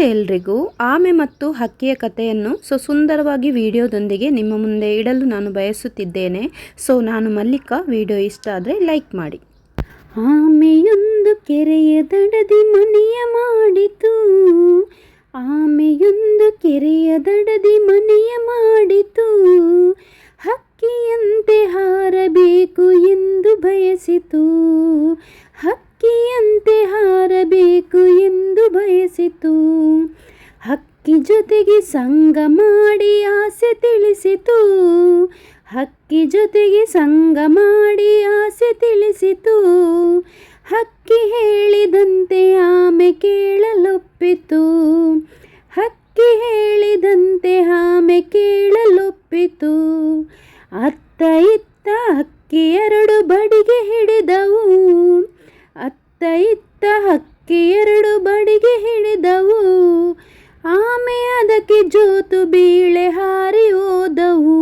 ನಮಸ್ತೆ ಎಲ್ರಿಗೂ. ಆಮೆ ಮತ್ತು ಹಕ್ಕಿಯ ಕಥೆಯನ್ನು ಸೊ ಸುಂದರವಾಗಿ ವಿಡಿಯೋದೊಂದಿಗೆ ನಿಮ್ಮ ಮುಂದೆ ಇಡಲು ನಾನು ಬಯಸುತ್ತಿದ್ದೇನೆ. ಸೊ, ನಾನು ಮಲ್ಲಿಕಾ. ವಿಡಿಯೋ ಇಷ್ಟ ಆದರೆ ಲೈಕ್ ಮಾಡಿ. ಆಮೆಯೊಂದು ಕೆರೆಯ ದಡದಿ ಮನೆಯ ಮಾಡಿತು. ಆಮೆಯೊಂದು ಕೆರೆಯ ದಡದಿ ಮನೆಯ ಮಾಡಿತು. ಹಕ್ಕಿಯಂತೆ ಹಾರಬೇಕು ಎಂದು ಬಯಸಿತು. ಹಕ್ಕಿಯಂತೆ ಹಾರಬೇಕು ಎಂದು ಬಯಸಿತು. ಹಕ್ಕಿ ಜೊತೆಗೆ ಸಂಗ ಮಾಡಿ ಆಸೆ ತಿಳಿಸಿತು. ಹಕ್ಕಿ ಜೊತೆಗೆ ಸಂಗ ಮಾಡಿ ಆಸೆ ತಿಳಿಸಿತು. ಹಕ್ಕಿ ಹೇಳಿದಂತೆ ಆಮೆ ಕೇಳಲೊಪ್ಪಿತು. ಹಕ್ಕಿ ಹೇಳಿದಂತೆ ಆಮೆ ಕೇಳಲೊಪ್ಪಿತು. ಅತ್ತ ಇತ್ತ ಹಕ್ಕಿ ಎರಡು ಬಡಿಗೆ ಹಿಡಿದವು. ಅತ್ತ ಇತ್ತ ಹಕ್ಕಿ ಎರಡು ಬಡಿಗೆ ಹಿಡಿದವು. ಆಮೆ ಅದಕ್ಕೆ ಜೋತು ಬೀಳೆ ಹಾರಿ ಓದವು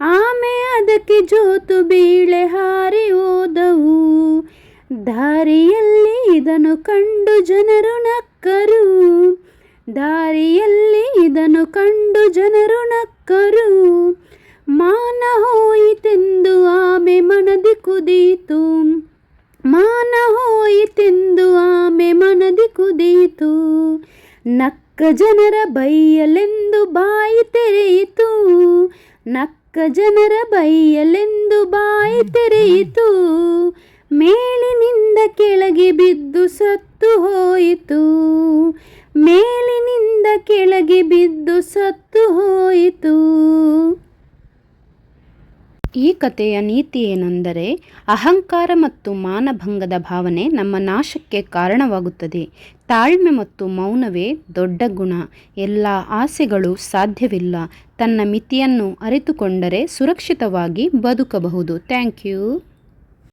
ಆಮೆ ಅದಕ್ಕೆ ಜೋತು ಬೀಳೆ ಹಾರಿ ಓದವು ದಾರಿಯಲ್ಲಿ ಇದನ್ನು ಕಂಡು ಜನರು ನಕ್ಕರು. ದಾರಿಯಲ್ಲಿ ಇದನ್ನು ಕಂಡು ಜನರು ನಕ್ಕರು. ಮಾನ ಹೋಯಿತೆಂದು ಆಮೆ ಮನದಿ ಕುದೀತು. ಕುದೀತು ನಕ್ಕ ಜನರ ಬೈಯಲೆಂದು ಬಾಯಿ ತೆರೆಯಿತು. ನಕ್ಕ ಜನರ ಬೈಯಲೆಂದು ಬಾಯಿ ತೆರೆಯಿತು. ಮೇಲಿನಿಂದ ಕೆಳಗೆ ಬಿದ್ದು ಸತ್ತು ಹೋಯಿತು. ಮೇಲಿನಿಂದ ಕೆಳಗೆ ಬಿದ್ದು ಸತ್ತು ಹೋಯಿತು. ಈ ಕಥೆಯ ನೀತಿ ಏನೆಂದರೆ ಅಹಂಕಾರ ಮತ್ತು ಮಾನಭಂಗದ ಭಾವನೆ ನಮ್ಮ ನಾಶಕ್ಕೆ ಕಾರಣವಾಗುತ್ತದೆ. ತಾಳ್ಮೆ ಮತ್ತು ಮೌನವೇ ದೊಡ್ಡ ಗುಣ. ಎಲ್ಲ ಆಸೆಗಳು ಸಾಧ್ಯವಿಲ್ಲ. ತನ್ನ ಮಿತಿಯನ್ನು ಅರಿತುಕೊಂಡರೆ ಸುರಕ್ಷಿತವಾಗಿ ಬದುಕಬಹುದು. Thank you.